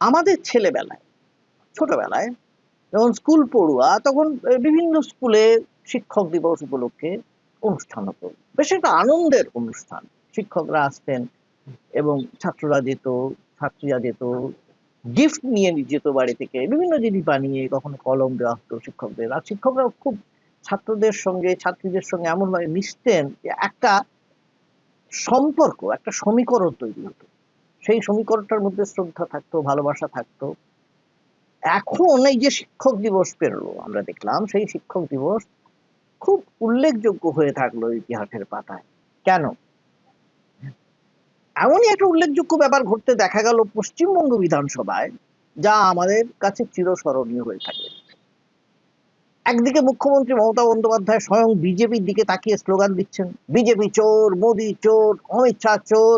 আমাদের ছেলেবেলায়, ছোটবেলায় যখন স্কুল পড়ুয়া, তখন বিভিন্ন স্কুলে শিক্ষক দিবস উপলক্ষে অনুষ্ঠান হতো। বেশ একটা আনন্দের অনুষ্ঠান। শিক্ষকরা আসতেন এবং ছাত্ররা যেত, ছাত্রীরা যেত গিফট নিয়ে যেত বাড়ি থেকে। বিভিন্ন জিনিস বানিয়ে কখনো কলম দেওয়া হতো শিক্ষকদের। আর শিক্ষকরা খুব ছাত্রদের সঙ্গে, ছাত্রীদের সঙ্গে এমনভাবে মিশতেন যে একটা সম্পর্ক, একটা সমীকরণ তৈরি হতো। সেই সমীকরণটার মধ্যে শ্রদ্ধা থাকতো, ভালোবাসা থাকতো। এখন এই যে শিক্ষক দিবস পেরোলো, আমরা দেখলাম সেই শিক্ষক দিবস খুব উল্লেখযোগ্য হয়ে থাকল ইতিহাসের পাতায়। কেন? এমনই একটা উল্লেখযোগ্য ব্যাপার ঘটতে দেখা গেল পশ্চিমবঙ্গ বিধানসভায়, যা আমাদের কাছে চিরস্মরণীয় হয়ে থাকে একদিকে মুখ্যমন্ত্রী মমতা বন্দ্যোপাধ্যায় স্বয়ং বিজেপির দিকে তাকিয়ে স্লোগান দিচ্ছেন। বিজেপি চোর মোদি চোর অমিত শাহ চোর।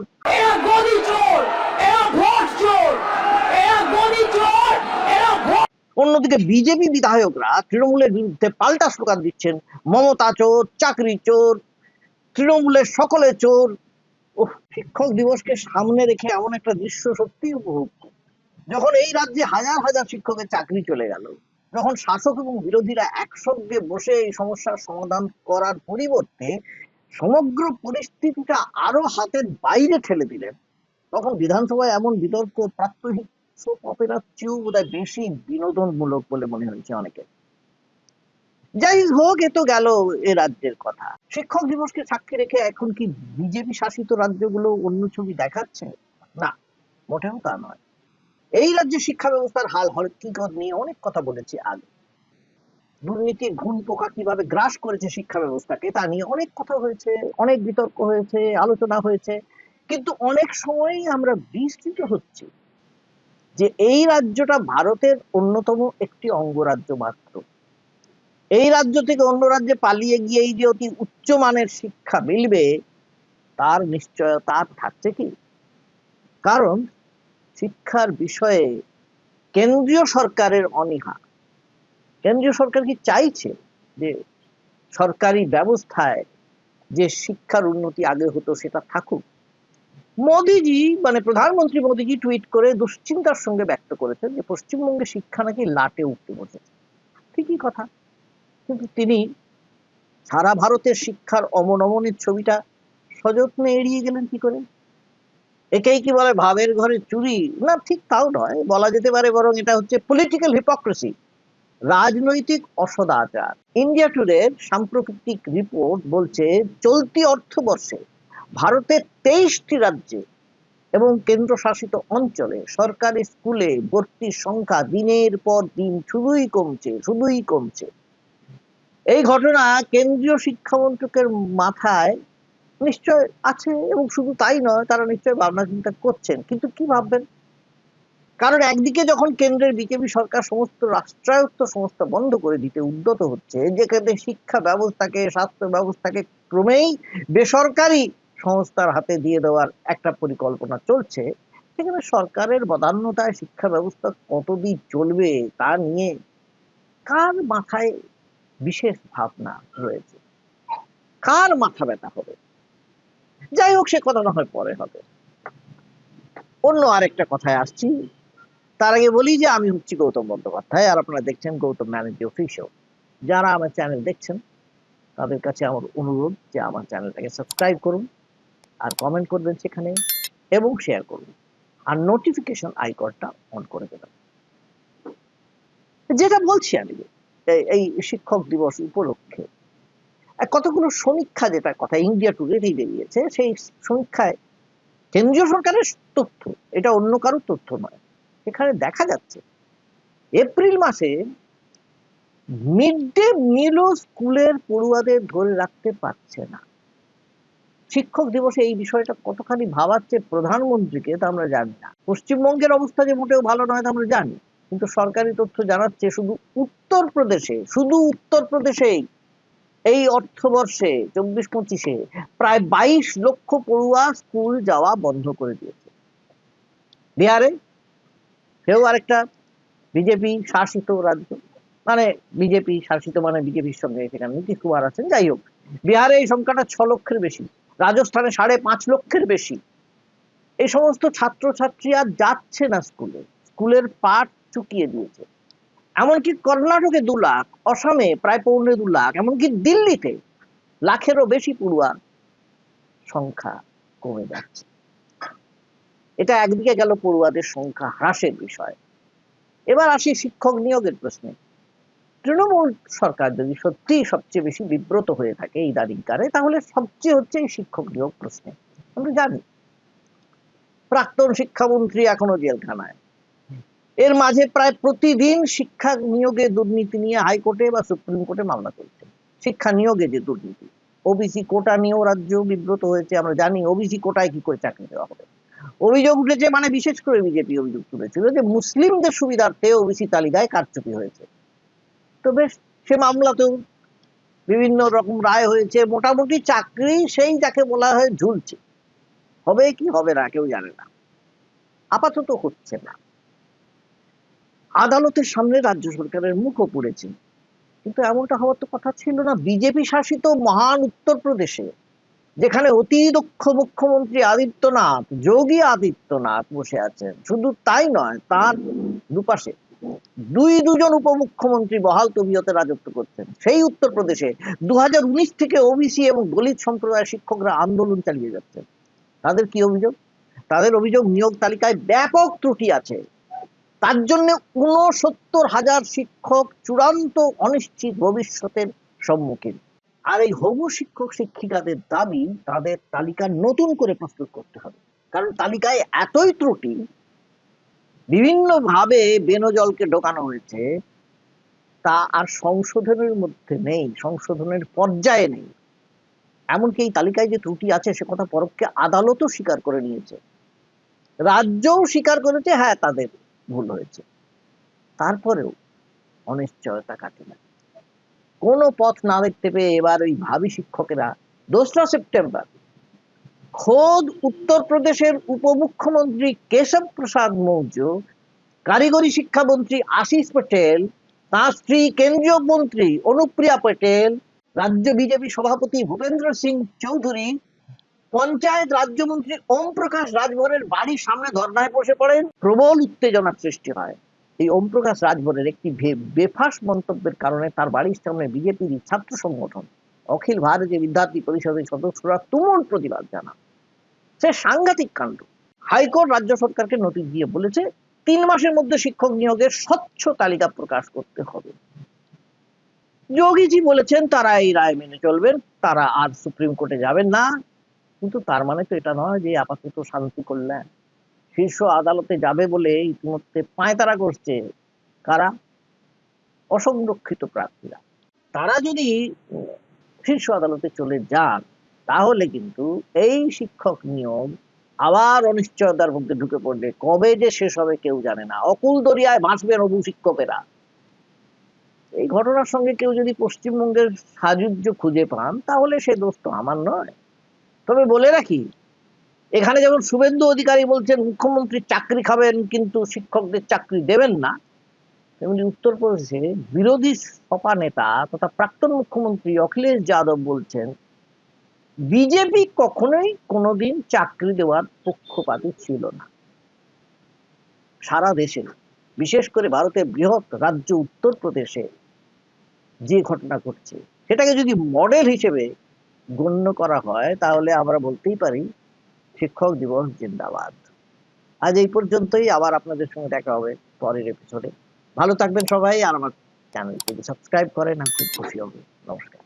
অন্যদিকে বিজেপি বিধায়করা তৃণমূলের বিরুদ্ধে পাল্টা স্লোগান দিচ্ছেন। মমতা চোর চাকরি চোর তৃণমূলের সকলে চোর। ও শিক্ষক দিবসকে সামনে রেখে এমন একটা দৃশ্য সত্যি উপভোগ যখন এই রাজ্যে হাজার হাজার শিক্ষকের চাকরি চলে গেল যখন শাসক এবং বিরোধীরা একসঙ্গে বসে এই সমস্যার সমাধান করার পরিবর্তে সমগ্র পরিস্থিতিটা আরও হাতের বাইরে ঠেলে দিলেন তখন বিধানসভায় এমন বিতর্ক বেশি বিনোদনমূলক বলে মনে হয়েছে অনেকের। যাই হোক, এ তো গেল এ রাজ্যের কথা। শিক্ষক দিবসকে সাক্ষী রেখে এখন কি বিজেপি শাসিত রাজ্যগুলো অন্য ছবি দেখাচ্ছে? না, মোটেও তা নয়। এই রাজ্যে শিক্ষা ব্যবস্থার হাল হকিকত নিয়ে অনেক কথা বলেছি আগে। দুর্নীতির ঘুণ পোকা কীভাবে গ্রাস করেছে শিক্ষা ব্যবস্থাকে তা নিয়ে অনেক কথা হয়েছে, অনেক বিতর্ক হয়েছে, আলোচনা হয়েছে। কিন্তু অনেক সময়ই আমরা বিস্তৃত হচ্ছি যে এই রাজ্যটা ভারতের অন্যতম একটি অঙ্গরাজ্য মাত্র। এই রাজ্য থেকে অন্য রাজ্যে পালিয়ে গিয়ে এই যে অতি উচ্চমানের শিক্ষা মিলবে, তার নিশ্চয়তা থাকছে কি? কারণ শিক্ষার বিষয়ে কেন্দ্রীয় সরকারের অনীহা। কেন্দ্রীয় সরকার কি চাইছে যে সরকারি ব্যবস্থায় যে শিক্ষার উন্নতি আগে হতো সেটা থাকুক? মোদিজি মানে প্রধানমন্ত্রী মোদিজি টুইট করে দুশ্চিন্তার সঙ্গে ব্যক্ত করেছেন যে পশ্চিমবঙ্গে শিক্ষা নাকি লাটে উঠতে বসেছে। ঠিকই কথা। কিন্তু তিনি সারা ভারতের শিক্ষার অমনমনের ছবিটা সযত্নে এড়িয়ে গেলেন কি করে? একেই কি বলে ভাবের ঘরে চুরি? না, ঠিক তাও নয়। বলা যেতে পারে বরং এটা হচ্ছে পলিটিক্যাল হিপোক্রেসি রাজনৈতিক অসদাচার। ইন্ডিয়া টুডের সাম্প্রতিক রিপোর্ট বলছে, চলতি অর্থবর্ষে ভারতের তেইশটি রাজ্যে এবং কেন্দ্রশাসিত অঞ্চলে সরকারি স্কুলে ভর্তির সংখ্যা দিনের পর দিন শুধুই কমছে শুধুই কমছে। এই ঘটনা কেন্দ্রীয় শিক্ষামন্ত্রকের মাথায় নিশ্চয় আছে এবং শুধু তাই নয়, তারা নিশ্চয় ভাবনা চিন্তা করছেন। কিন্তু কি ভাববেন? কারণ একদিকে যখন কেন্দ্রের বিজেপি সরকার সমস্ত রাষ্ট্রায়ত্ত সংস্থা বন্ধ করে দিতে উদ্যত হচ্ছে, যেখানে শিক্ষা ব্যবস্থাকে, স্বাস্থ্য ব্যবস্থাকে ক্রমেই বেসরকারি সংস্থার হাতে দিয়ে দেওয়ার একটা পরিকল্পনা চলছে, সেখানে সরকারের বদান্যতায় শিক্ষা ব্যবস্থা কতদিন চলবে তা নিয়ে কার মাথায় বিশেষ ভাবনা রয়েছে? কার মাথা ব্যথা হবে? যাই হোক, সে কথা না হয় পরে হবে। অন্য আরেকটা কথায় আসছি। তার আগে বলি যে, আমি হচ্ছি গৌতম বন্দ্যোপাধ্যায়, আর আপনারা দেখছেন গৌতম ম্যানেজি অফিসিয়াল। যারা আমার চ্যানেল দেখছেন, তাদের কাছে আমার অনুরোধ যে, আমার চ্যানেলটাকে সাবস্ক্রাইব করুন, আর কমেন্ট করবেন সেখানে, এবং শেয়ার করুন, আর নোটিফিকেশন আইকনটা অন করে দেবেন। যেটা বলছি আমি, এই- শিক্ষক দিবস উপলক্ষে কতগুলো সমীক্ষা যেটা কথা ইন্ডিয়া টুডেতেই বেরিয়েছে, সেই সমীক্ষায় কেন্দ্রীয় সরকারের তথ্য, এটা অন্য কারও তথ্য নয়। এখানে দেখা যাচ্ছে, এপ্রিল মাসে মিড ডে মিলও স্কুলের পড়ুয়াদের ধরে রাখতে পারছে না। শিক্ষক দিবসে এই বিষয়টা কতখানি ভাবাচ্ছে প্রধানমন্ত্রীকে তা আমরা জানি না। পশ্চিমবঙ্গের অবস্থা যে মোটেও ভালো নয় তা আমরা জানি, কিন্তু সরকারি তথ্য জানাচ্ছে শুধু উত্তরপ্রদেশে, শুধু উত্তরপ্রদেশেই। এই অর্থবর্ষে, চব্বিশ পঁচিশে, প্রায় বাইশ লক্ষ পড়ুয়া স্কুল যাওয়া বন্ধ করে দিয়েছে। বিহারে সেও আরেকটা বিজেপি শাসিত রাজ্য। মানে বিজেপি শাসিত মানে বিজেপির সঙ্গে সেখানে নীতিশ কুমার আছেন। যাই হোক, বিহারে এই সংখ্যাটা ছ লক্ষের বেশি, রাজস্থানে সাড়ে পাঁচ লক্ষের বেশি। এই সমস্ত ছাত্রছাত্রী আর যাচ্ছে না স্কুলে। স্কুলের পাঠ চুকিয়ে দিয়েছে। এমনকি কর্ণাটকে দু লাখ, অসমে প্রায় পৌনে দু লাখ, এমনকি দিল্লিতে লাখেরও বেশি পড়ুয়ার সংখ্যা কমে যাচ্ছে। এটা একদিকে গেল পড়ুয়াদের সংখ্যা হ্রাসের বিষয়। এবার আসি শিক্ষক নিয়োগের প্রশ্নে। তৃণমূল সরকার যদি সত্যি সবচেয়ে বেশি বিব্রত হয়ে থাকে এই দাঁড়িকারে তাহলে সবচেয়ে হচ্ছে এই শিক্ষক নিয়োগ প্রশ্নে। আমরা জানি। প্রাক্তন শিক্ষামন্ত্রী এখনও জেলখানায়। এর মাঝে প্রায় প্রতিদিন শিক্ষা নিয়োগে দুর্নীতি নিয়ে হাইকোর্টে বা সুপ্রিম কোর্টে মামলা চলছে। শিক্ষা নিয়োগে যে দুর্নীতি। ওবিসি কোটা নিয়েও রাজ্য বিব্রত হয়েছে, আমরা জানি ওবিসি কোটায় কি করে চাকরি দেওয়া হবে। অভিযোগ উঠেছে মানে বিশেষ করে বিজেপি অভিযোগ তুলেছিল যে মুসলিমদের সুবিধার্থে ওবিসি তালিকায় কারচুপি হয়েছে। তো বেশ, সে মামলাতেও বিভিন্ন রকম রায় হয়েছে। মোটামুটি চাকরি সেই যাকে বলা হয় ঝুলছে। হবে কি হবে না, কেউ জানে না। আপাতত হচ্ছে না। আদালতের সামনে রাজ্য সরকারের মুখও পড়েছে। কিন্তু এমনটা হওয়ার তো কথা ছিল না। বিজেপি শাসিত মহান উত্তরপ্রদেশে, যেখানে অতি দক্ষ মুখ্যমন্ত্রী আদিত্যনাথ, যোগী আদিত্যনাথ বসে আছেন। শুধু তাই নয়, তার দুপাশে দুই দুজন উপমুখ্যমন্ত্রী বহাল তবিয়তে রাজত্ব করছেন। সেই উত্তরপ্রদেশে দু হাজার উনিশ থেকে ওবিসি এবং দলিত সম্প্রদায়ের শিক্ষকরা আন্দোলন চালিয়ে যাচ্ছেন। তাদের কি অভিযোগ? তাদের অভিযোগ নিয়োগ তালিকায় ব্যাপক ত্রুটি আছে। তার জন্য উনসত্তর হাজার শিক্ষক চূড়ান্ত অনিশ্চিত ভবিষ্যতের সম্মুখীন। আর এই হবু শিক্ষক শিক্ষিকাদের দাবি, তাদের তালিকা নতুন করে প্রস্তুত করতে হবে। কারণ তালিকায় এতই ত্রুটি, বিভিন্নভাবে বেনজলকে ঢোকানো হয়েছে, তা আর সংশোধনের মধ্যে নেই, সংশোধনের পর্যায়ে নেই। এমনকি এই তালিকায় যে ত্রুটি আছে, সে কথা পরোক্ষে আদালতও স্বীকার করে নিয়েছে। রাজ্যও স্বীকার করেছে হ্যাঁ তাদের। ভুল হয়েছে। তারপরেও অনিশ্চয়তা কাটে না। কোনো পথ না দেখতে পেয়ে এবার ওই ভাবি শিক্ষকেরা দোসরা সেপ্টেম্বর খোদ উত্তরপ্রদেশের উপমুখ্যমন্ত্রী কেশব প্রসাদ মৌর্য, কারিগরি শিক্ষামন্ত্রী আশিস পটেল, তার স্ত্রী কেন্দ্রীয় মন্ত্রী অনুপ্রিয়া পটেল, রাজ্য বিজেপি সভাপতি ভূপেন্দ্র সিং চৌধুরী পঞ্চায়েত রাজ্যমন্ত্রী ওম প্রকাশ রাজভরের বাড়ির সামনে ধর্নায় বসে পড়েন। প্রবল উত্তেজনার সৃষ্টি হয়। এই ওম প্রকাশ রাজভরের একটি বেফাস মন্তব্যের কারণে তার বাড়ির সামনে বিজেপির ছাত্র সংগঠন, অখিল ভারতীয় বিদ্যার্থী পরিষদের সদস্যরা তুমুল প্রতিবাদ জানান। সে সাংঘাতিক কাণ্ড। হাইকোর্ট রাজ্য সরকারকে নোটিশ দিয়ে বলেছে, তিন মাসের মধ্যে শিক্ষক নিয়োগের স্বচ্ছ তালিকা প্রকাশ করতে হবে। যোগীজি বলেছেন, তারা এই রায় মেনে চলবেন, তারা আর সুপ্রিম কোর্টে যাবেন না। কিন্তু তার মানে তো এটা নয় যে আপাতত শান্তি করলেন শীর্ষ আদালতে যাবে বলে ইতিমধ্যে পায়তারা করছে কারা? অসংরক্ষিত প্রার্থীরা। তারা যদি শীর্ষ আদালতে চলে যান, তাহলে কিন্তু এই শিক্ষক নিয়োগ আবার অনিশ্চয়তার মধ্যে ঢুকে পড়বে। কবে যে শেষ হবে কেউ জানে না। অকুল দরিয়ায় ভাসবেন অবু শিক্ষকেরা। এই ঘটনার সঙ্গে কেউ যদি পশ্চিমবঙ্গের সাযুজ্য খুঁজে পান, তাহলে সে দোষ তো আমার নয়। তবে বলে রাখি, এখানে যেমন শুভেন্দু অধিকারী বলছেন, মুখ্যমন্ত্রী চাকরি খাবেন কিন্তু শিক্ষকদের চাকরি দেবেন না, তেমনি উত্তরপ্রদেশে বিরোধী সপা নেতা তথা প্রাক্তন মুখ্যমন্ত্রী অখিলেশ যাদব বলছেন, বিজেপি কখনোই কোনোদিন চাকরি দেওয়ার পক্ষপাতী ছিল না। সারা দেশে বিশেষ করে ভারতের বৃহৎ রাজ্য উত্তরপ্রদেশে যে ঘটনা ঘটছে, সেটাকে যদি মডেল হিসেবে গণ্য করা হয়, তাহলে আমরা বলতেই পারি শিক্ষক দিবস জিন্দাবাদ। আজ এই পর্যন্তই, আবার আপনাদের সঙ্গে দেখা হবে পরের এপিসোডে ভালো থাকবেন সবাই, আর আমার চ্যানেলটি সাবস্ক্রাইব করেন, আমি খুব খুশি হব। নমস্কার।